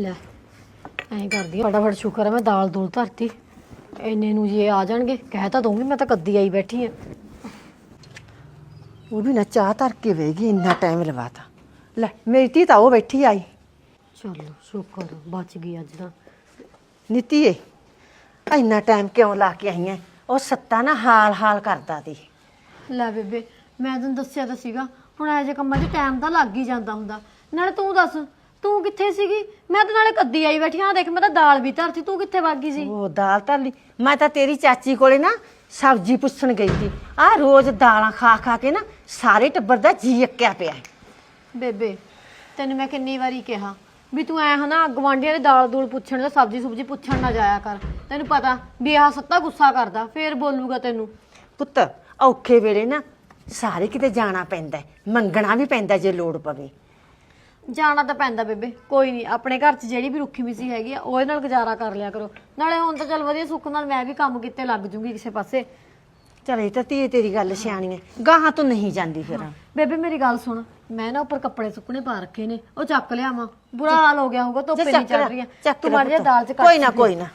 ਲੈ ਐਂ ਕਰਦੀ ਆ ਫਟਾਫਟ ਸ਼ੁਕਰ ਹੈ ਮੈਂ ਦਾਲ ਦੂਲ ਧਰਤੀ। ਇੰਨੇ ਨੂੰ ਜੇ ਆ ਜਾਣਗੇ ਕਹਿ ਤਾਂ ਦਊਂਗੀ ਮੈਂ ਤਾਂ ਕੱਦੀ ਆਈ ਬੈਠੀ ਆ। ਉਹ ਵੀ ਨਾ ਚਾਹ ਧਰ ਕੇ ਵੇਗੀ ਇੰਨਾ ਟਾਈਮ ਲਵਾਤਾ। ਲੈ ਮੇਰੀ ਧੀ ਤਾਂ ਉਹ ਬੈਠੀ ਆਈ। ਚਲੋ ਸ਼ੁਕਰ ਆ, ਬਚ ਗਈ ਅੱਜ ਤਾਂ। ਨੀਤੀ ਏ ਇੰਨਾ ਟਾਈਮ ਕਿਉਂ ਲਾ ਕੇ ਆਈ ਐ? ਉਹ ਸੱਤਾ ਨਾ ਹਾਲ ਹਾਲ ਕਰਦਾ ਦੀ ਲੈ ਬੇਬੇ ਮੈਂ ਤੈਨੂੰ ਦੱਸਿਆ ਤਾਂ ਸੀਗਾ ਹੁਣ ਇਹੋ ਜਿਹੇ ਕੰਮਾਂ 'ਚ ਟਾਈਮ ਤਾਂ ਲੱਗ ਹੀ ਜਾਂਦਾ ਹੁੰਦਾ। ਨਾਲੇ ਤੂੰ ਦੱਸ ਤੂੰ ਕਿੱਥੇ ਸੀਗੀ? ਮੈਂ ਤਾਂ ਨਾਲੇ ਕੱਦੀ ਆਈ ਬੈਠੀ ਹਾਂ ਦੇਖ ਮੈਂ ਤਾਂ ਦਾਲ ਵੀ ਧਰਤੀ ਤੂੰ ਕਿੱਥੇ ਵਗ ਸੀ? ਉਹ ਦਾਲ ਧਰ ਲਈ। ਮੈਂ ਤਾਂ ਤੇਰੀ ਚਾਚੀ ਕੋਲੇ ਨਾ ਸਬਜ਼ੀ ਪੁੱਛਣ ਗਈ ਸੀ। ਆ ਰੋਜ਼ ਦਾਲਾਂ ਖਾ ਖਾ ਕੇ ਨਾ ਸਾਰੇ ਟੱਬਰ ਦਾ ਜੀ ਅੱਕਿਆ ਪਿਆ ਹੈ। ਬੇਬੇ ਤੈਨੂੰ ਮੈਂ ਕਿੰਨੀ ਵਾਰੀ ਕਿਹਾ ਵੀ ਤੂੰ ਐ ਹਨਾ ਗਵਾਂਢੀਆਂ ਦੇ ਦਾਲ ਦੂਲ ਪੁੱਛਣ ਦਾ ਸਬਜ਼ੀ ਸੁਬਜੀ ਪੁੱਛਣ ਨਾ ਜਾਇਆ ਕਰ। ਤੈਨੂੰ ਪਤਾ ਵੀ ਆਹ ਸੱਤਾ ਗੁੱਸਾ ਕਰਦਾ ਫੇਰ ਬੋਲੂਗਾ ਤੈਨੂੰ। ਪੁੱਤ ਔਖੇ ਵੇਲੇ ਨਾ ਸਾਰੇ ਕਿਤੇ ਜਾਣਾ ਪੈਂਦਾ ਹੈ, ਮੰਗਣਾ ਵੀ ਪੈਂਦਾ ਜੇ ਲੋੜ ਪਵੇ। ਜਾਣਾ ਤਾਂ ਪੈਂਦਾ ਬੇਬੇ ਕੋਈ ਨਹੀਂ ਆਪਣੇ ਘਰ 'ਚ ਜਿਹੜੀ ਵੀ ਰੁੱਖੀ ਮਿੱਸੀ ਹੈਗੀ ਆ ਉਹਦੇ ਨਾਲ ਗੁਜ਼ਾਰਾ ਕਰ ਲਿਆ ਕਰੋ। ਨਾਲੇ ਹੁਣ ਤਾਂ ਚੱਲ ਵਧੀਆ ਸੁੱਖ ਨਾਲ ਮੈਂ ਵੀ ਕੰਮ ਕੀਤੇ ਲੱਗ ਜੂੰਗੀ ਕਿਸੇ ਪਾਸੇ। ਚਲ ਇਹ ਤਾਂ ਧੀਏ ਤੇਰੀ ਗੱਲ ਸਿਆਣੀ ਹੈ ਗਾਹਾਂ ਤੋਂ ਨਹੀਂ ਜਾਂਦੀ ਫਿਰ। ਬੇਬੇ ਮੇਰੀ ਗੱਲ ਸੁਣ ਮੈਂ ਨਾ ਉੱਪਰ ਕੱਪੜੇ ਸੁੱਕਣੇ ਪਾ ਰੱਖੇ ਨੇ ਉਹ ਚੱਕ ਲਿਆਵਾਂ। ਬੁਰਾ ਹਾਲ ਹੋ ਗਿਆ ਹੋਊਗਾ ਧੁੱਪੇ ਨਹੀਂ ਚੜ ਰਹੀ ਆ। ਤੂੰ ਮਾੜੀ ਜਿਹੀ। ਦਾਲ 'ਚ ਕੱਟ ਕੋਈ ਨਾ। ਕੋਈ ਨਾ।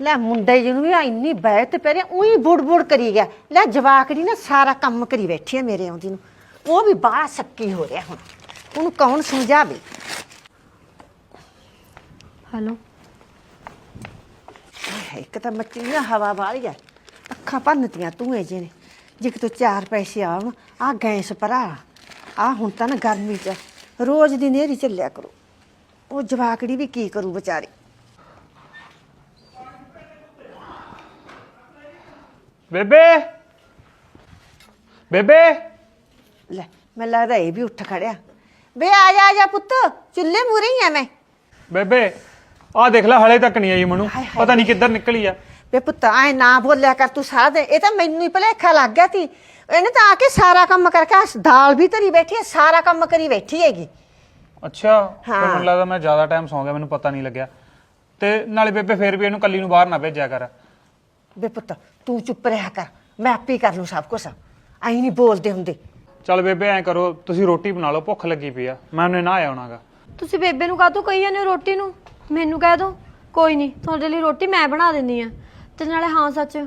ਲੈ ਮੁੰਡੇ ਜਿਹਨੂੰ ਵੀ ਆ ਇੰਨੀ ਬੈਠ ਪਰੇ ਉਹੀ ਬੁੜ-ਬੁੜ ਕਰੀ ਗਿਆ। ਲੈ ਜਵਾਕੜੀ ਨਾ ਸਾਰਾ ਕੰਮ ਕਰੀ ਬੈਠੀ ਹੈ ਮੇਰੇ ਆਉਂਦੀ ਨੂੰ। ਉਹ ਵੀ ਬਾਹਰ ਸੱਕੀ ਹੋ ਰਿਹਾ ਹੁਣ। ਉਹਨੂੰ ਕੌਣ ਸਮਝਾਵੇ? ਹੈਲੋ। ਇੱਕ ਤਾਂ ਮੱਚੀ ਨਾ ਹਵਾ ਵਾਲੀ ਆ। ਅੱਖਾਂ ਭੰਨਤੀਆਂ ਧੂਏ ਜੇ ਨੇ। ਜੇ ਕਿਤੋਂ ਚਾਰ ਪੈਸੇ ਆਉਣ ਆ ਗੈਸ ਭਰਾ। ਆ ਹੁਣ ਤਾਂ ਨਾ ਗਰਮੀ ਚ ਰੋਜ਼ ਦੀ ਨੇਰੀ ਚੱਲਿਆ ਕਰੋ। ਉਹ ਜਵਾਕੜੀ ਵੀ ਕੀ ਕਰੂ ਵਿਚਾਰੀ। ਬੇਬੇ। ਬੇਬੇ। ਲੈ ਮੈਨੂੰ ਲੱਗਦਾ ਇਹ ਵੀ ਉੱਠ ਖੜਿਆ। ਬੇ ਆ ਜਾ ਆ ਜਾ ਪੁੱਤ ਚੁੱਲ੍ਹੇ ਮੂਰੇ ਹੀ ਆ ਮੈਂ। ਬੇਬੇ ਆਹ ਦੇਖ ਲੈ ਹਲੇ ਤੱਕ ਨਹੀਂ ਆਈ ਮੈਨੂੰ। ਹਾਏ ਹਾਏ। ਪਤਾ ਨਹੀਂ ਕਿੱਧਰ ਨਿਕਲੀ ਆ। ਬੇ ਪੁੱਤ ਐ ਨਾ ਬੋਲਿਆ ਕਰ ਤੂੰ ਸਾਰਾ ਦਿਨ। ਇਹ ਤਾਂ ਮੈਨੂੰ ਹੀ ਭੁਲੇਖਾ ਲੱਗ ਗਿਆ ਸੀ। ਇਹਨੇ ਤਾਂ ਆ ਕੇ ਸਾਰਾ ਕੰਮ ਕਰਕੇ ਆਹ ਦਾਲ ਵੀ ਧਰੀ ਬੈਠੀ ਹੈ ਸਾਰਾ ਕੰਮ ਕਰੀ ਬੈਠੀ ਹੈਗੀ। ਅੱਛਾ ਫਿਰ ਹਾਂ। ਮੈਨੂੰ ਲੱਗਦਾ ਮੈਂ ਜ਼ਿਆਦਾ ਟਾਈਮ ਸੌਂ ਗਿਆ ਮੈਨੂੰ ਪਤਾ ਨਹੀਂ ਲੱਗਿਆ। ਤੇ ਨਾਲੇ ਬੇਬੇ ਫੇਰ ਵੀ ਇਹਨੂੰ ਕੱਲੀ ਨੂੰ ਬਾਹਰ ਨਾ ਭੇਜਿਆ ਕਰ। ਬੇ ਪੁੱਤ ਤੂੰ ਚੁੱਪ ਰਿਹਾ ਕਰ ਮੈਂ ਆਪੇ ਕਰ ਲੂੰ ਸਭ ਕੁਝ ਐਂ ਨਹੀਂ ਬੋਲਦੇ ਹੁੰਦੇ। ਚੱਲ ਬੇਬੇ ਐਂ ਕਰੋ ਤੁਸੀਂ ਰੋਟੀ ਬਣਾ ਲਓ ਭੁੱਖ ਲੱਗੀ ਪਈ ਆ। ਮੈਂ ਉਹਨੇ ਨਾ ਆਉਣਾਗਾ ਤੁਸੀਂ ਬੇਬੇ ਨੂੰ ਕਾਹਤੋਂ ਕਹੀ ਜਾਂਦੇ ਹੋ ਰੋਟੀ ਨੂੰ? ਮੈਨੂੰ ਕਹਿ ਦੋ। ਕੋਈ ਨਹੀਂ ਤੁਹਾਡੇ ਲਈ ਰੋਟੀ ਮੈਂ ਬਣਾ ਦਿੰਨੀ ਆ। ਤੇ ਨਾਲੇ ਹਾਂ ਸੱਚ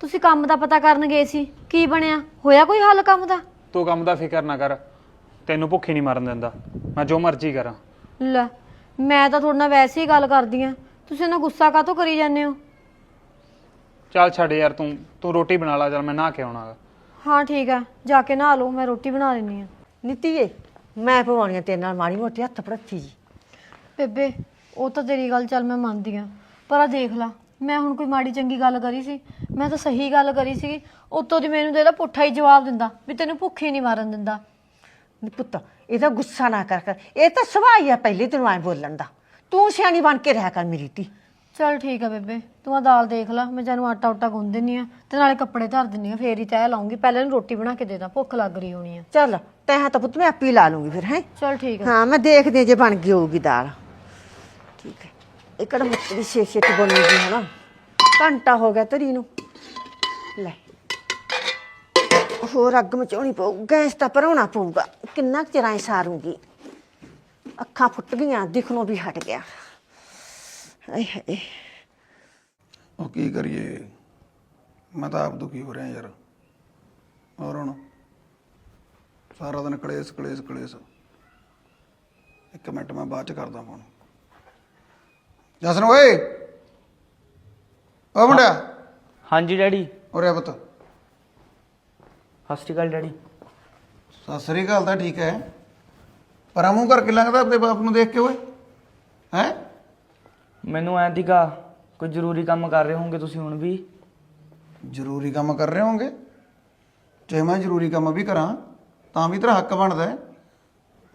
ਤੁਸੀਂ ਕੰਮ ਦਾ ਪਤਾ ਕਰਨ ਗਏ ਸੀ। ਕੀ ਬਣਿਆ? ਹੋਇਆ ਕੋਈ ਹੱਲ ਕੰਮ ਦਾ? ਤੂੰ ਕੰਮ ਦਾ ਫਿਕਰ ਨਾ ਕਰ। ਤੈਨੂੰ ਭੁੱਖੀ ਨਹੀਂ ਮਰਨ ਦਿੰਦਾ। ਮੈਂ ਜੋ ਮਰਜ਼ੀ ਕਰਾਂ। ਲੈ ਮੈਂ ਤਾਂ ਤੁਹਾਡੇ ਨਾਲ ਵੈਸੇ ਹੀ ਗੱਲ ਕਰਦੀ ਆ। ਤੁਸੀਂ ਨਾ ਗੁੱਸਾ ਕਾਹਤੋਂ ਕਰੀ ਜਾਂਦੇ ਹੋ? ਚੱਲ ਛੱਡ ਯਾਰ ਤੂੰ ਤੂੰ ਰੋਟੀ ਬਣਾ ਲਾ ਚੱਲ ਮੈਂ ਨਹਾ ਕੇ ਆਉਣਾਗਾ। ਹਾਂ ਠੀਕ ਆ। ਜਾ ਕੇ ਨਹਾ ਲਓ ਮੈਂ ਰੋਟੀ ਬਣਾ ਦਿੰਨੀ ਆ ਨੀਤੀਏ ਮੈਂ ਪਵਾਉਣੀ ਆ ਤੇਰੇ ਨਾਲ ਮਾੜੀ ਮੋਟੀ ਹੱਥ ਪੜੱਥੀ ਜੀ। ਬੇਬੇ ਉਹ ਤਾਂ ਤੇਰੀ ਗੱਲ ਚੱਲ ਮੈਂ ਮੰਨਦੀ ਆ ਪਰ ਆ ਦੇਖ ਲਾ ਮੈਂ ਹੁਣ ਕੋਈ ਮਾੜੀ ਚੰਗੀ ਗੱਲ ਕਰੀ ਸੀ ਮੈਂ ਤਾਂ ਸਹੀ ਗੱਲ ਕਰੀ ਸੀ ਉਤੋਂ ਦੀ ਮੈਨੂੰ ਦੇ ਲਾ ਪੁੱਠਾ ਹੀ ਜਵਾਬ ਦਿੰਦਾ ਵੀ ਤੈਨੂੰ ਭੁੱਖੀ ਨਹੀਂ ਮਾਰਨ ਦਿੰਦਾ। ਨੀ ਪੁੱਤ ਇਹਦਾ ਗੁੱਸਾ ਨਾ ਕਰ ਕਰ। ਇਹ ਤਾਂ ਸੁਭਾਅ ਹੀ ਆ ਪਹਿਲੇ ਤੈਨੂੰ ਐ ਬੋਲਣ ਦਾ। ਤੂੰ ਸਿਆਣੀ ਬਣ ਕੇ ਰਹਿ ਕਰ ਮੇਰੀ ਧੀ। ਚਲ ਠੀਕ ਆ ਬੇਬੇ ਤੂੰ ਆ ਦਾਲ ਦੇਖ ਲਾ ਮੈਂ ਜਾਨੂੰ ਆਟਾ ਉਟਾ ਗੁੰਨ ਦਿੰਨੀ ਆ ਤੇ ਨਾਲੇ ਕੱਪੜੇ ਧਰ ਦਿੰਨੀ ਆ ਫੇਰ ਹੀ ਤੈਅ ਲਾਉਂਗੀ ਪਹਿਲਾਂ ਇਹਨੂੰ ਰੋਟੀ ਬਣਾ ਕੇ ਦੇ ਦਾਂ ਭੁੱਖ ਲੱਗ ਰਹੀ ਹੋਣੀ ਆ। ਚੱਲ ਤੈਂ ਤਾਂ ਪੁੱਤ ਮੈਂ ਆਪੇ ਹੀ ਲਾ ਲੂੰਗੀ ਫਿਰ ਹੈ? ਚਲ ਠੀਕ ਆ। ਹਾਂ ਮੈਂ ਦੇਖਦੀ ਹਾਂ ਜੇ ਬਣ ਗਈ ਹੋਊਗੀ ਦਾਲ। ਠੀਕ ਹੈ। ਇਹ ਕਿਹੜਾ ਮੁੱਤਰੀ ਛੇ ਛੇ ਬਣੂਗੀ ਹਨਾ? ਘੰਟਾ ਹੋ ਗਿਆ ਤਰੀ ਨੂੰ। ਲੈ। ਹੋਰ ਅੱਗ ਮਚਾਉਣੀ ਪਊ ਗੈਸ ਤਾਂ ਭਰਾਉਣਾ ਪਊਗਾ। ਕਿੰਨਾ ਕੁ ਚਿਰਾਂ ਸਾਰੂੰਗੀ। ਅੱਖਾਂ ਫੁੱਟ ਗਈਆਂ ਦਿਖਣੋਂ ਵੀ ਹਟ ਗਿਆ। ਆਏ ਹਾਏ। ਉਹ ਕੀ ਕਰੀਏ? ਮੈਂ ਤਾਂ ਆਪ ਦੁਖੀ ਹੋ ਰਿਹਾ ਯਾਰ। ਹੋਰ ਹੁਣ? ਸਾਰਾ ਦਿਨ ਕਲੇਸ਼ ਕਲੇਸ਼ ਕਲੇਸ਼। ਇੱਕ ਮਿੰਟ ਮੈਂ ਬਾਅਦ ਚ ਕਰਦਾ ਫੋਨ ਜਸਨ ਓਏ! ਓ ਮੁੰਡਿਆ ਹਾਂਜੀ ਡੈਡੀ। ਪੁੱਤ। ਸਤਿ ਸ਼੍ਰੀ ਅਕਾਲ ਡੈਡੀ। ਸਤਿ ਸ੍ਰੀ ਅਕਾਲ ਤਾਂ ਠੀਕ ਹੈ। ਪਰ ਮੂੰਹ ਕਰਕੇ ਲੰਘਦਾ ਆਪਣੇ ਬਾਪ ਨੂੰ ਦੇਖ ਕੇ ਓਏ। ਹੈ? ਮੈਨੂੰ ਐਂ ਦੀਗਾ ਕੋਈ ਜ਼ਰੂਰੀ ਕੰਮ ਕਰ ਰਹੇ ਹੋਵੋਗੇ ਤੁਸੀਂ ਹੁਣ ਵੀ? ਜ਼ਰੂਰੀ ਕੰਮ ਕਰ ਰਹੇ ਹੋਗੇ ਜੇ ਮੈਂ ਜ਼ਰੂਰੀ ਕੰਮ ਵੀ ਕਰਾਂ ਤਾਂ ਵੀ ਤੇਰਾ ਹੱਕ ਬਣਦਾ ਹੈ।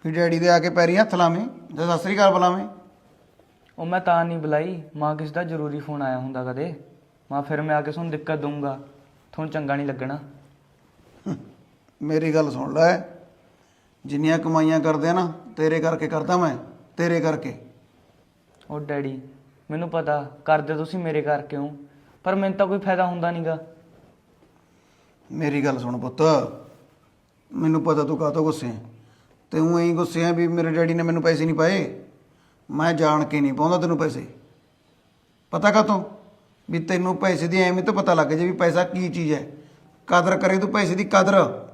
ਕਿ ਡੈਡੀ ਦੇ ਆ ਕੇ ਪੈਰੀ ਹੱਥ ਲਾਵੇਂ ਜਾਂ ਸਤਿ ਸ੍ਰੀ ਅਕਾਲ ਬੁਲਾਵੇਂ। ਉਹ ਮੈਂ ਤਾਂ ਨਹੀਂ ਬੁਲਾਈ ਮਾਂ ਕਿਸ ਦਾ ਜ਼ਰੂਰੀ ਫੋਨ ਆਇਆ ਹੁੰਦਾ ਕਦੇ। ਮਾਂ ਫਿਰ ਮੈਂ ਆ ਕੇ ਤੁਹਾਨੂੰ ਦਿੱਕਤ ਦਊਂਗਾ ਤੁਹਾਨੂੰ ਚੰਗਾ ਨਹੀਂ ਲੱਗਣਾ। ਮੇਰੀ ਗੱਲ ਸੁਣ ਲੈ ਜਿੰਨੀਆਂ ਕਮਾਈਆਂ ਕਰਦੇ ਆ ਨਾ ਤੇਰੇ ਕਰਕੇ ਕਰਦਾ ਮੈਂ ਤੇਰੇ ਕਰਕੇ। ਉਹ ਡੈਡੀ ਮੈਨੂੰ ਪਤਾ, ਕਰਦੇ ਤੁਸੀਂ ਮੇਰੇ ਕਰਕੇ ਹੋ ਪਰ ਮੈਨੂੰ ਤਾਂ ਕੋਈ ਫਾਇਦਾ ਹੁੰਦਾ ਨਹੀਂਗਾ ਮੇਰੀ ਗੱਲ ਸੁਣ ਪੁੱਤ। ਮੈਨੂੰ ਪਤਾ ਤੂੰ ਕਾਹਤੋਂ ਗੁੱਸੇ ਹੈ ਤੇ ਐਂ ਗੁੱਸੇ ਆ ਵੀ ਮੇਰੇ ਡੈਡੀ ਨੇ ਮੈਨੂੰ ਪੈਸੇ ਨਹੀਂ ਪਾਏ। ਮੈਂ ਜਾਣ ਕੇ ਨਹੀਂ ਪਾਉਂਦਾ ਤੈਨੂੰ ਪੈਸੇ। ਪਤਾ ਕਾਤੋਂ ਵੀ ਤੈਨੂੰ ਪੈਸੇ ਦੀ ਐਵੇਂ ਤਾਂ ਪਤਾ ਲੱਗ ਜੇ ਵੀ ਪੈਸਾ ਕੀ ਚੀਜ਼ ਹੈ ਕਦਰ ਕਰੇ ਤੂੰ ਪੈਸੇ ਦੀ ਕਦਰ।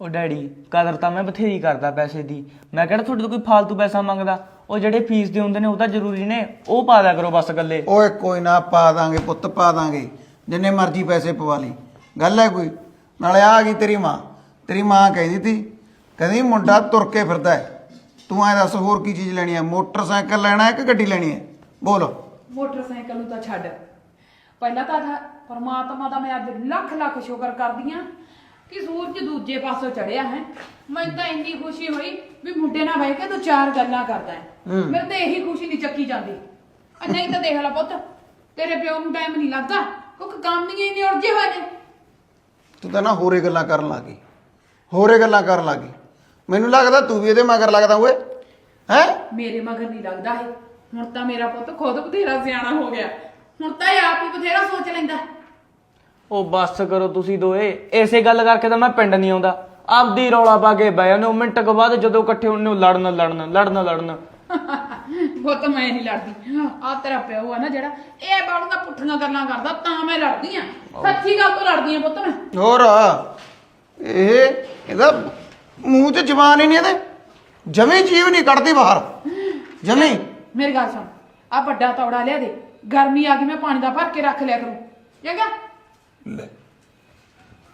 ਉਹ ਡੈਡੀ ਕਦਰ ਤਾਂ ਮੈਂ ਬਥੇਰੀ ਕਰਦਾ ਪੈਸੇ ਦੀ। ਮੈਂ ਕਿਹੜਾ ਤੁਹਾਡੇ ਤੋਂ ਕੋਈ ਫालतू ਪੈਸਾ ਮੰਗਦਾ? ਉਹ ਜਿਹੜੇ ਫੀਸ ਦੇ ਹੁੰਦੇ ਨੇ ਉਹ ਤਾਂ ਜ਼ਰੂਰੀ ਨੇ। ਉਹ ਪਾ ਦਿਆ ਕਰੋ ਬਸ ਗੱਲੇ ਓਏ ਕੋਈ ਨਾ ਪਾ ਦਾਂਗੇ ਪੁੱਤ ਪਾ ਦਾਂਗੇ। ਜਿੰਨੇ ਮਰਜ਼ੀ ਪੈਸੇ ਪਵਾ ਲਈ। ਗੱਲ ਹੈ ਕੋਈ? ਨਾਲੇ ਆ ਗਈ ਤੇਰੀ ਮਾਂ। ਤੇਰੀ ਮਾਂ ਕਹਿੰਦੀ ਤੀ ਕਹਿੰਦੀ ਮੁੰਡਾ ਤੁਰ ਕੇ ਫਿਰਦਾ ਹੈ। ਤੂੰ ਐ ਦੱਸ ਹੋਰ ਕੀ ਚੀਜ਼ ਲੈਣੀ ਹੈ? ਮੋਟਰਸਾਈਕਲ ਲੈਣਾ ਹੈ ਕਿ ਗੱਡੀ ਲੈਣੀ ਹੈ? ਬੋਲ। ਮੋਟਰਸਾਈਕਲ ਨੂੰ ਤਾਂ ਛੱਡ। ਪਹਿਲਾਂ ਤਾਂ ਤਾਂ ਪਰਮਾਤਮਾ ਦਾ ਮੈਂ ਅੱਜ ਲੱਖ ਲੱਖ ਸ਼ੁਕਰ ਕਰਦੀ ਆ ਕਿ ਸੂਰਜ ਦੂਜੇ ਪਾਸੋਂ ਚੜਿਆ ਹੈ। ਮੈਨੂੰ ਤਾਂ ਇੰਨੀ ਖੁਸ਼ੀ ਹੋਈ ਵੀ ਮੁੰਡੇ ਨਾਲ ਬਹਿ ਕੇ ਤੂੰ ਚਾਰ ਗੱਲਾਂ ਕਰਦਾ ਹੈ। ਮੇਰੇ ਤੇ ਇਹੀ ਖੁਸ਼ੀ ਨਹੀਂ ਚੱਕੀ ਜਾਂਦੀ। ਆ ਨਹੀਂ ਤਾਂ ਦੇਖ ਲੈ ਪੁੱਤ ਤੇਰੇ ਪਿਓ ਨੂੰ ਟਾਈਮ ਨਹੀਂ ਲੱਗਦਾ। ਕਿਉਂਕਿ ਕੰਮ ਹੀ ਨਹੀਂ ਉਲਝੇ ਹੋਏ ਨੇ। ਤੂੰ ਤਾਂ ਨਾ ਹੋਰੇ ਗੱਲਾਂ ਕਰਨ ਲੱਗੀ ਹੋਰੇ ਗੱਲਾਂ ਕਰਨ ਲੱਗੀ ਮੈਨੂੰ ਲੱਗਦਾ ਤੂੰ ਵੀ ਇਹਦੇ ਮਗਰ ਲੱਗਦਾ ਓਏ। ਹੈ? ਮੇਰੇ ਮਗਰ ਨਹੀਂ ਲੱਗਦਾ ਇਹ। ਹੁਣ ਤਾਂ ਮੇਰਾ ਪੁੱਤ ਖੁਦ ਬਥੇਰਾ ਸਿਆਣਾ ਹੋ ਗਿਆ। ਹੁਣ ਤਾਂ ਇਹ ਆਪ ਹੀ ਬਥੇਰਾ ਸੋਚ ਲੈਂਦਾ। ਉਹ ਬੱਸ ਕਰੋ ਤੁਸੀਂ ਦੋਏ। ਇਸੇ ਗੱਲ ਕਰਕੇ ਤਾਂ ਮੈਂ ਪਿੰਡ ਨਹੀਂ ਆਉਂਦਾ। ਆਪਦੀ ਰੌਲਾ ਪਾ ਕੇ ਬਹਿ ਜਾਂਦੇ ਹੋ। ਮਿੰਟ ਕੁ ਬਾਅਦ ਜਦੋਂ ਇਕੱਠੇ ਹੁੰਨੇ ਹੋ ਲੜਨ ਲੜਨ ਲੜਨ ਲੜਨ। ਪੁੱਤ ਮੈਂ ਨਹੀਂ ਲੜਦੀ। ਆ ਤੇਰਾ ਪਿਓ ਆ ਨਾ ਜਿਹੜਾ ਇਹ ਬਾਲੋਂ ਦਾ ਪੁੱਠੀਆਂ ਗੱਲਾਂ ਕਰਦਾ ਤਾਂ ਮੈਂ ਲੜਦੀ ਆ। ਸੱਚੀ ਗੱਲ ਤੋਂ ਲੜਦੀ ਆ ਪੁੱਤ ਮੈਂ। ਹੋਰ ਇਹ ਇਹਦਾ ਮੂੰਹ 'ਚ ਜ਼ਬਾਨ ਹੀ ਨਹੀਂ ਇਹਦੇ। ਜਮੀ ਜੀਵ ਨਹੀਂ ਕੱਢਦੀ ਬਾਹਰ। ਜਮੀ। ਮੇਰੀ ਗੱਲ ਸੁਣ। ਆ ਵੱਡਾ ਤੌੜਾ ਲਿਆ ਦੇ। ਗਰਮੀ ਆ ਗਈ ਮੈਂ ਪਾਣੀ ਦਾ ਭਰ ਕੇ ਰੱਖ ਲਿਆ ਕਰੂੰ। ਚੰਗਾ ਲੈ।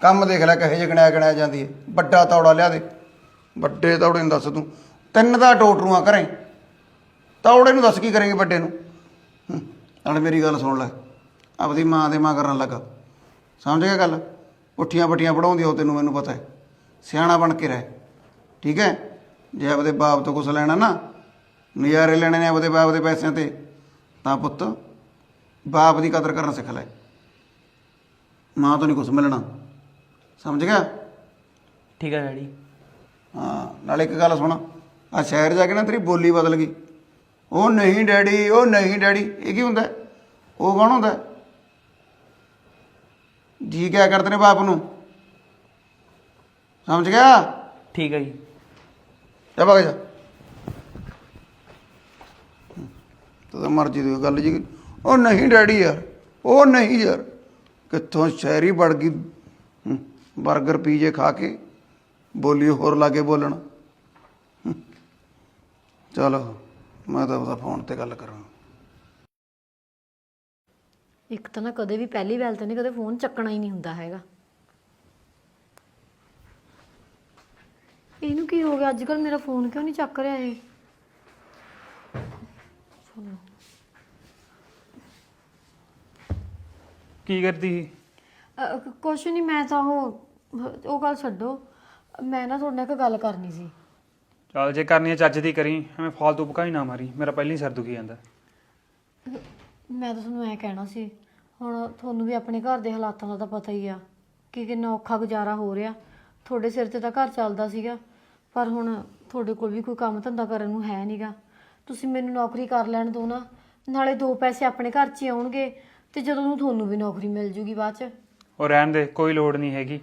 ਕੰਮ ਦੇਖ ਲੈ ਕਹੇ ਜਗਣਿਆ ਗਣਿਆ ਜਾਂਦੀ ਹੈ। ਵੱਡਾ ਤੌੜਾ ਲਿਆ ਦੇ। ਵੱਡੇ ਤੌੜੇ ਨੂੰ ਦੱਸ ਤੂੰ। ਤਿੰਨ ਦਾ ਟੋਟਰੂਆਂ ਕਰੇ ਤੌੜੇ ਨੂੰ ਦੱਸ ਕੀ ਕਰੇਂਗੇ ਵੱਡੇ ਨੂੰ? ਨਾਲ ਮੇਰੀ ਗੱਲ ਸੁਣ ਲੈ। ਆਪਦੀ ਮਾਂ ਦੇ ਮਾਂ ਕਰਨ ਲੱਗਾ। ਸਮਝ ਗਿਆ ਗੱਲ? ਉੱਠੀਆਂ ਪੱਟੀਆਂ ਪੜਾਉਂਦੀ ਹੋ ਤੈਨੂੰ ਮੈਨੂੰ ਪਤਾ ਹੈ। ਸਿਆਣਾ ਬਣ ਕੇ ਰਹਿ। ਠੀਕ ਹੈ? ਜੇ ਆਪਦੇ ਬਾਪ ਤੋਂ ਕੁਛ ਲੈਣਾ ਨਾ, ਨਜ਼ਾਰੇ ਲੈਣੇ ਨੇ ਆਪਦੇ ਬਾਪ ਦੇ ਪੈਸਿਆਂ ਤੇ, ਤਾਂ ਪੁੱਤ ਬਾਪ ਦੀ ਕਦਰ ਕਰਨਾ ਸਿੱਖ ਲੈ। ਮਾਂ ਤੋਂ ਨਹੀਂ ਕੁਝ ਮਿਲਣਾ। ਸਮਝ ਗਿਆ? ਠੀਕ ਹੈ ਡੈਡੀ। ਹਾਂ ਨਾਲ ਇੱਕ ਗੱਲ ਸੁਣ ਆ ਸ਼ਹਿਰ ਜਾ ਕੇ ਨਾ ਤੇਰੀ ਬੋਲੀ ਬਦਲ ਗਈ। ਉਹ ਨਹੀਂ ਡੈਡੀ ਉਹ ਨਹੀਂ ਡੈਡੀ ਇਹ ਕੀ ਹੁੰਦਾ? ਹੈ? ਉਹ ਕੌਣ ਹੁੰਦਾ? ਹੈ? ਜੀ ਕਿਆ ਕਰਦੇ ਨੇ ਬਾਪ ਨੂੰ? ਸਮਝ ਗਿਆ? ਠੀਕ ਹੈ ਜੀ। ਜਾ ਭਗ ਜਾ। ਤੂੰ ਤਾਂ ਮਰਜ਼ੀ ਦੀ ਗੱਲ ਜੀ। ਉਹ ਨਹੀਂ ਡੈਡੀ ਯਾਰ ਉਹ ਨਹੀਂ ਯਾਰ। ਕਿੱਥੋਂ ਸ਼ਹਿਰੀ ਵੜ ਗਈ? 버ਗਰ ਪੀਜੇ ਖਾ ਕੇ ਬੋਲੀ ਹੋਰ ਲਾਗੇ ਬੋਲਣ। ਚਲੋ, ਮੈਂ ਤਾਂ ਉਹਦਾ ਫੋਨ ਤੇ ਗੱਲ ਕਰਾਂ। ਇੱਕ ਤਾਂ ਨਾ ਕਦੇ ਵੀ ਪਹਿਲੀ ਵੈਲ ਤੇ ਨਹੀਂ, ਕਦੇ ਫੋਨ ਚੱਕਣਾ ਹੀ ਨਹੀਂ ਹੁੰਦਾ ਹੈਗਾ। ਇਹਨੂੰ ਕੀ ਹੋ ਗਿਆ? ਅੱਜ ਕੱਲ ਮੇਰਾ ਫੋਨ ਕਿਉਂ ਨਹੀਂ ਚੱਕ ਰਿਹਾ ਇਹ? ਕੀ ਕਰਦੀ ਸੀ? ਅ, ਕ- ਕੁਛ ਨਹੀਂ ਮੈਂ ਤਾਂ ਉਹ ਉਹ ਗੱਲ ਛੱਡੋ। ਮੈਂ ਨਾ ਤੁਹਾਡੇ ਨਾਲ ਇੱਕ ਗੱਲ ਕਰਨੀ ਸੀ। ਚੱਲ ਜੇ ਕਰਨੀ ਹੈ ਚੱਜ ਦੀ ਕਰੀ ਐਵੇਂ ਫਾਲਤੂ ਭਕਾਈ ਨਾ ਮਾਰੀ ਮੇਰਾ ਪਹਿਲਾਂ ਹੀ ਸਿਰ ਦੁਖੀ ਜਾਂਦਾ। ਮੈਂ ਤਾਂ ਤੁਹਾਨੂੰ ਐ ਕਹਿਣਾ ਸੀ ਹੁਣ ਤੁਹਾਨੂੰ ਵੀ ਆਪਣੇ ਘਰ ਦੇ ਹਾਲਾਤਾਂ ਦਾ ਤਾਂ ਪਤਾ ਹੀ ਆ ਕਿ ਕਿੰਨਾ ਔਖਾ ਗੁਜ਼ਾਰਾ ਹੋ ਰਿਹਾ। ਤੁਹਾਡੇ ਸਿਰ ਤੇ ਤਾਂ ਘਰ ਚੱਲਦਾ ਸੀਗਾ ਪਰ ਹੁਣ ਤੁਹਾਡੇ ਕੋਲ ਵੀ ਕੋਈ ਕੰਮ ਧੰਦਾ ਕਰਨ ਨੂੰ ਹੈ ਨਹੀਂਗਾ ਤੁਸੀਂ ਮੈਨੂੰ ਨੌਕਰੀ ਕਰ ਲੈਣ ਦਿਓ ਨਾ ਨਾਲੇ ਦੋ ਪੈਸੇ ਆਪਣੇ ਘਰ 'ਚ ਹੀ ਆਉਣਗੇ। ਤੇ ਜਦੋਂ ਨੂੰ ਤੁਹਾਨੂੰ ਵੀ ਨੌਕਰੀ ਮਿਲ ਜੂਗੀ ਬਾਅਦ 'ਚ? ਉਹ ਰਹਿਣ ਦੇ ਕੋਈ ਲੋੜ ਨਹੀਂ ਹੈਗੀ।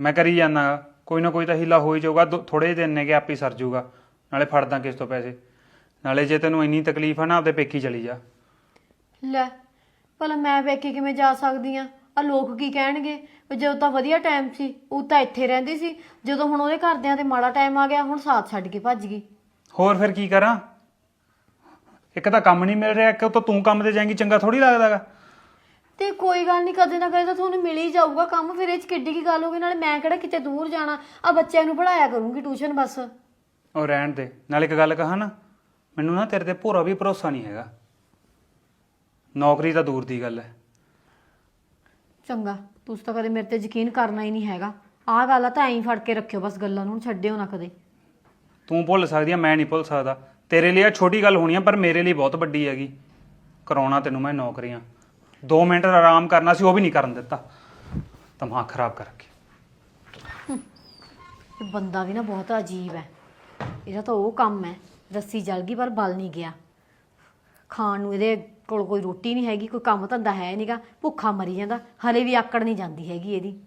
ਮੈਂ ਕਰੀ ਜਾਂਦਾ ਗਾ। ਕੋਈ ਨਾ ਕੋਈ ਤਾਂ ਹੀਲਾ ਹੋ ਹੀ ਜਾਊਗਾ ਥੋੜੇ ਦਿਨ ਨੇ ਕਿ ਆਪੇ ਸਰ ਜਾਊਗਾ ਨਾਲੇ ਫੜਦਾ ਕਿਸ ਤੋਂ ਪੈਸੇ। ਨਾਲੇ ਜੇ ਤੈਨੂੰ ਇੰਨੀ ਤਕਲੀਫ ਆ ਨਾ ਆਪਦੇ ਪੇਕੀ ਚਲੀ ਜਾ। ਲੈ ਭਲਾ ਮੈਂ ਵੇਖੇ ਕਿਵੇਂ ਜਾ ਸਕਦੀ ਆ? ਆ ਲੋਕ ਕੀ ਕਹਿਣਗੇ? ਵੀ ਜਦੋਂ ਤਾਂ ਵਧੀਆ ਟਾਈਮ ਸੀ ਉਹ ਤਾਂ ਇੱਥੇ ਰਹਿੰਦੀ ਸੀ। ਜਦੋਂ ਹੁਣ ਉਹਦੇ ਘਰਦਿਆਂ ਤੇ ਮਾੜਾ ਟਾਈਮ ਆ ਗਿਆ ਹੁਣ ਸਾਥ ਛੱਡ ਕੇ ਭੱਜ ਗਈ। ਹੋਰ ਫਿਰ ਕੀ ਕਰਾਂ? ਇੱਕ ਤਾਂ ਕੰਮ ਨਹੀਂ ਮਿਲ ਰਿਹਾ ਕਿ ਤਾਂ ਤੂੰ ਕੰਮ ਤੇ ਜਾਏਂਗੀ ਚੰਗਾ ਥੋੜੀ ਲੱਗਦਾਗਾ। ਤੇ ਕੋਈ ਗੱਲ ਨਹੀਂ ਕਦੇ ਨਾ ਕਦੇ ਤਾਂ ਤੁਹਾਨੂੰ ਮਿਲ ਹੀ ਜਾਊਗਾ ਕੰਮ ਫਿਰ ਇਹ ਚ ਕਿੱਡੀ ਕੀ ਗੱਲ ਹੋ ਗਈ ਨਾਲੇ ਮੈਂ ਕਿਹੜਾ ਕਿਤੇ ਦੂਰ ਜਾਣਾ ਆ ਬੱਚਿਆਂ ਨੂੰ ਪੜਾਇਆ ਕਰੂੰਗੀ ਟਿਊਸ਼ਨ ਬਸ। ਉਹ ਰਹਿਣ ਦੇ ਨਾਲ ਇੱਕ ਗੱਲ ਕਹਾਂ ਨਾ ਮੈਨੂੰ ਨਾ ਤੇਰੇ ਤੇ ਭੋਰਾ ਵੀ ਭਰੋਸਾ ਨਹੀਂ ਹੈਗਾ। ਨੌਕਰੀ ਤਾਂ ਦੂਰ ਦੀ ਗੱਲ ਹੈ। ਚੰਗਾ ਤੁਸੀਂ ਤਾਂ ਕਦੇ ਮੇਰੇ ਤੇ ਯਕੀਨ ਕਰਨਾ ਹੀ ਨਹੀਂ ਹੈਗਾ। ਆਹ ਗੱਲ ਆ ਤਾਂ ਐਂ ਫੜ ਕੇ ਰੱਖਿਓ ਬਸ ਗੱਲਾਂ ਨੂੰ ਛੱਡਿਓ ਨਾ ਕਦੇ। ਤੂੰ ਭੁੱਲ ਸਕਦੀ ਆ ਮੈਂ ਨਹੀਂ ਭੁੱਲ ਸਕਦਾ। ਤੇਰੇ ਲਈ ਇਹ ਛੋਟੀ ਗੱਲ ਹੋਣੀ ਆ ਪਰ ਮੇਰੇ ਲਈ ਬਹੁਤ ਵੱਡੀ ਹੈਗੀ। ਕਰਾਉਣਾ ਤੈਨੂੰ ਮੈਂ ਨੌਕਰੀਆਂ। 2 ਮਿੰਟ ਆਰਾਮ ਕਰਨਾ ਸੀ ਉਹ ਵੀ ਨਹੀਂ ਕਰਨ ਦਿੱਤਾ। ਦਿਮਾਗ ਖਰਾਬ ਕਰਕੇ ਇਹ ਬੰਦਾ ਵੀ ਨਾ ਬਹੁਤ ਅਜੀਬ ਹੈ। ਇਹਦਾ ਤਾਂ ਉਹ ਕੰਮ ਹੈ ਰੱਸੀ ਜਲ ਗਈ ਪਰ ਬਲ ਨਹੀਂ ਗਿਆ। ਖਾਣ ਨੂੰ ਇਹਦੇ ਕੋਲ ਕੋਈ ਰੋਟੀ ਨਹੀਂ ਹੈਗੀ ਕੋਈ ਕੰਮ ਧੰਦਾ ਹੈ ਨਹੀਂਗਾ ਭੁੱਖਾ ਮਰੀ ਜਾਂਦਾ ਹਲੇ ਵੀ ਆਕੜ ਨਹੀਂ ਜਾਂਦੀ ਹੈਗੀ ਇਹਦੀ।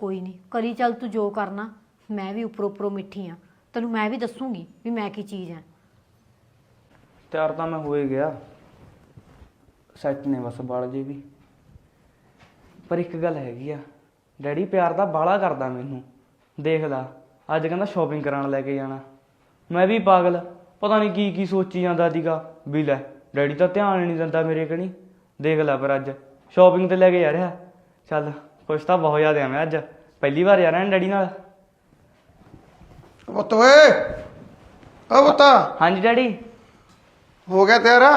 ਕੋਈ ਨਹੀਂ ਕਰੀ ਚੱਲ ਤੂੰ ਜੋ ਕਰਨਾ ਮੈਂ ਵੀ ਉੱਪਰੋਂ ਉੱਪਰੋਂ ਮਿੱਠੀ ਆ ਤੈਨੂੰ ਮੈਂ ਵੀ ਦੱਸੂਗੀ ਵੀ ਮੈਂ ਕੀ ਚੀਜ਼ ਆ ਤਿਆਰ ਤਾਂ ਮੈਂ ਹੋਏ ਗਿਆ। ਸੈੱਟ ਨੇ ਬਸ ਬਾਲ ਜੇ ਵੀ। ਪਰ ਇੱਕ ਗੱਲ ਹੈਗੀ ਆ ਡੈਡੀ ਪਿਆਰ ਦਾ ਬਾਲਾ ਕਰਦਾ ਮੈਨੂੰ ਦੇਖ ਲਾ ਅੱਜ ਕਹਿੰਦਾ ਸ਼ਾਪਿੰਗ ਕਰਾਉਣ ਲੈ ਕੇ ਜਾਣਾ। ਮੈਂ ਵੀ ਪਾਗਲ ਪਤਾ ਨਹੀਂ ਕੀ ਕੀ ਸੋਚੀ ਜਾਂਦਾ ਸੀਗਾ ਵੀ ਲੈ ਡੈਡੀ ਤਾਂ ਧਿਆਨ ਨਹੀਂ ਦਿੰਦਾ ਮੇਰੇ ਕਣੀ ਦੇਖ ਲੈ ਪਰ ਅੱਜ ਸ਼ਾਪਿੰਗ ਤੇ ਲੈ ਕੇ ਜਾ ਰਿਹਾ। ਚੱਲ ਖੁਸ਼ ਤਾਂ ਬਹੁਤ ਜ਼ਿਆਦਾ ਆ ਮੈਂ ਅੱਜ ਪਹਿਲੀ ਵਾਰ ਜਾ ਰਿਹਾ ਡੈਡੀ ਨਾਲ। ਪੁੱਤ ਓਏ ਓ ਪੁੱਤਾ। ਹਾਂਜੀ ਡੈਡੀ। ਹੋ ਗਿਆ ਤੇਰਾ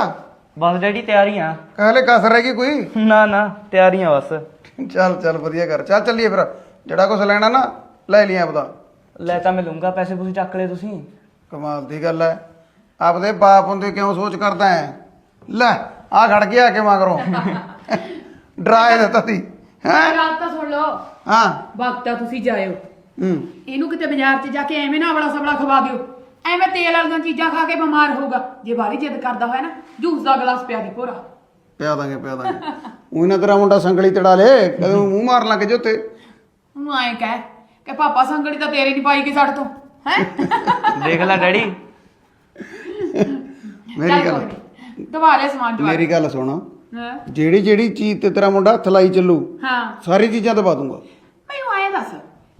ਬਸ ਡੈਡੀ ਤਿਆਰੀਆਂ? ਕਾਹਲੇ ਕਸਰ ਰਹਿ ਗਈ ਕੋਈ? ਨਾ ਨਾ ਤਿਆਰੀਆਂ ਬਸ। ਚੱਲ ਚੱਲ ਵਧੀਆ ਕਰ। ਚੱਲ ਚੱਲੀਏ ਫਿਰ। ਜਿਹੜਾ ਕੁਝ ਲੈਣਾ ਨਾ ਲੈ ਲਈ ਆਪਦਾ ਲੈ ਤਾਂ ਮੈਂ ਲੂੰਗਾ ਪੈਸੇ ਪੂਸੇ ਚੱਕ ਲਏ ਤੁਸੀਂ। ਕਮਾਲ ਦੀ ਗੱਲ ਹੈ ਆਪਦੇ ਬਾਪ ਹੁੰਦੇ ਕਿਉਂ ਸੋਚ ਕਰਦਾ ਹੈ ਲੈ ਆ ਖੜ ਗਿਆ ਕੇ ਮਗਰੋਂ। ਡਰਾਏ ਦਿੱਤਾ ਤੀ ਹੈ? ਗੱਲ ਤਾਂ ਸੁਣ ਲਓ। ਹਾਂ। ਵਕਤਾ ਤੁਸੀਂ ਜਾਇਓ। ਹੂੰ। ਇਹਨੂੰ ਕਿਤੇ ਬਾਜ਼ਾਰ 'ਚ ਜਾ ਕੇ ਐਵੇਂ ਨਾ ਬੜਾ ਸਬੜਾ ਖਵਾ ਦਿਓ। ਐਵੇਂ ਤੇਲ ਵਾਲੀਆਂ ਚੀਜ਼ਾਂ ਖਾ ਕੇ ਬਿਮਾਰ ਹੋਊਗਾ। ਜੇ ਬਾਹਲੀ ਜਿੱਦ ਕਰਦਾ ਹੋਇਆ ਨਾ ਜੂਸ ਦਾ ਗਲਾਸ ਪਿਆ ਦੀ ਭੋਰਾ। ਪਿਆ ਦਾਂਗੇ ਪਿਆ ਦਾਂਗੇ। ਉਹ ਨਾ ਤੇਰਾ ਮੁੰਡਾ ਸੰਗਲੀ ਤੜਾ ਲੇ ਕਦੋਂ ਮੂੰਹ ਮਾਰਨ ਲੱਗ ਜੇ ਉੱਤੇ ਉਹਨੂੰ ਐਂ ਕਹਿ ਕਿ ਪਾਪਾ ਸੰਗੜੀ ਤਾਂ ਤੇਰੇ ਨਹੀਂ ਪਾਈ ਗਈ ਸਾਡੇ ਤੋਂ ਹੈ? ਦੇਖ ਲੈ ਡੈਡੀ। ਮੇਰੀ ਗੱਲ ਦਵਾਰੇ ਸਮਾਨ ਦਵਾ ਮੇਰੀ ਗੱਲ ਸੁਣ। ਹਾਂ। ਜਿਹੜੀ ਜਿਹੜੀ ਚੀਜ਼ ਤੇ ਤੇਰਾ ਮੁੰਡਾ ਹੱਥ ਲਾਈ ਚੱਲੂ ਹਾਂ। ਸਾਰੀ ਚੀਜ਼ਾਂ ਦਬਾ ਦੂੰਗਾ। ਮੈਨੂੰ ਐਂ ਦੱਸ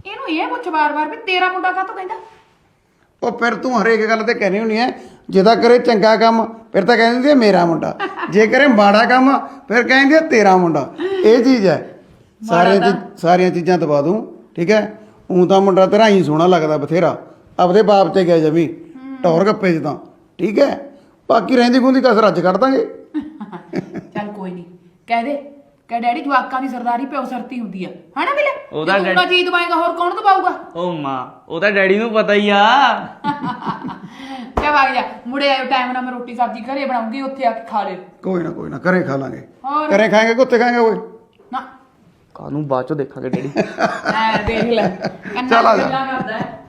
ਇਹਨੂੰ ਇਹ ਪੁੱਛ ਵਾਰ-ਵਾਰ ਵੀ ਤੇਰਾ ਮੁੰਡਾ ਕਾਹਤੋਂ ਕਹਿੰਦਾ? ਉਹ ਫਿਰ ਤੂੰ ਹਰੇਕ ਗੱਲ ਤੇ ਕਹਿਣੀ ਹੁੰਨੀ ਐ ਜਿਹਦਾ ਕਰੇ ਚੰਗਾ ਕੰਮ ਫਿਰ ਤਾਂ ਕਹਿੰਦੀ ਹੈ ਮੇਰਾ ਮੁੰਡਾ। ਜੇ ਕਰੇ ਮਾੜਾ ਕੰਮ ਫਿਰ ਕਹਿੰਦੀ ਹੈ ਤੇਰਾ ਮੁੰਡਾ। ਇਹ ਚੀਜ਼ ਹੈ ਸਾਰੀਆਂ ਚੀ- ਸਾਰੀਆਂ ਚੀਜ਼ਾਂ ਦਬਾ ਦੂੰ ਠੀਕ ਹੈ ਉਂ ਤਾਂ ਮੁੰਡਾ ਤੇਰਾ ਹੀ ਸੋਹਣਾ ਲੱਗਦਾ ਬਥੇਰਾ। ਆਪਦੇ ਬਾਪ ਤੇ ਗਿਆ ਜਮੀ ਟੌਰ ਗੱਪੇ ਚ ਤਾਂ ਠੀਕ ਹੈ ਬਾਕੀ ਰਹਿੰਦੀ ਖੁੰਦੀ ਕਸਰ ਅੱਜ ਕੱਢ ਦਾਂਗੇ। ਚੱਲ ਕੋਈ ਨਹੀਂ ਕਹਿ ਦੇ। ਕਿ ਡੈਡੀ ਜਵਾਕਾਂ ਦੀ ਸਰਦਾਰੀ ਪਿਓ ਸਰਤੀ ਹੁੰਦੀ ਆ। ਹਨਾ ਬਿਲੇ? ਉਹਦਾ ਜੇ ਨਾ ਚੀਜ਼ ਦਵਾਏਗਾ ਹੋਰ ਕੌਣ ਦਵਾਊਗਾ ਓ ਮਾਂ ਉਹ ਤਾਂ ਡੈਡੀ ਨੂੰ ਪਤਾ ਹੀ ਆ। ਕਿਆ ਵਗ ਜਾ। ਮੁੜੇ ਆਇਓ ਟਾਈਮ ਨਾਲ ਮੈਂ ਰੋਟੀ ਸਬਜ਼ੀ ਘਰੇ ਬਣਾਉਂਗੀ ਉੱਥੇ ਆ ਕੇ ਖਾ ਲਿਓ। ਕੋਈ ਨਾ ਕੋਈ ਨਾ ਘਰੇ ਖਾ ਲਾਂਗੇ। ਹੋਰ? ਘਰੇ ਖਾਏਂਗੇ ਕੁੱਤੇ ਖਾਏਂਗੇ ਓਏ ਨਾ। ਕਾਨੂੰ ਬਾਅਦ ਚੋਂ ਦੇਖਾਂਗੇ ਡੈਡੀ। ਐ ਦੇਖ ਲੈ। ਕੰਨਾਂ ਚੱਲ ਆ ਜਾ। ਗੱਲਾਂ ਕਰਦਾ ਹੈ।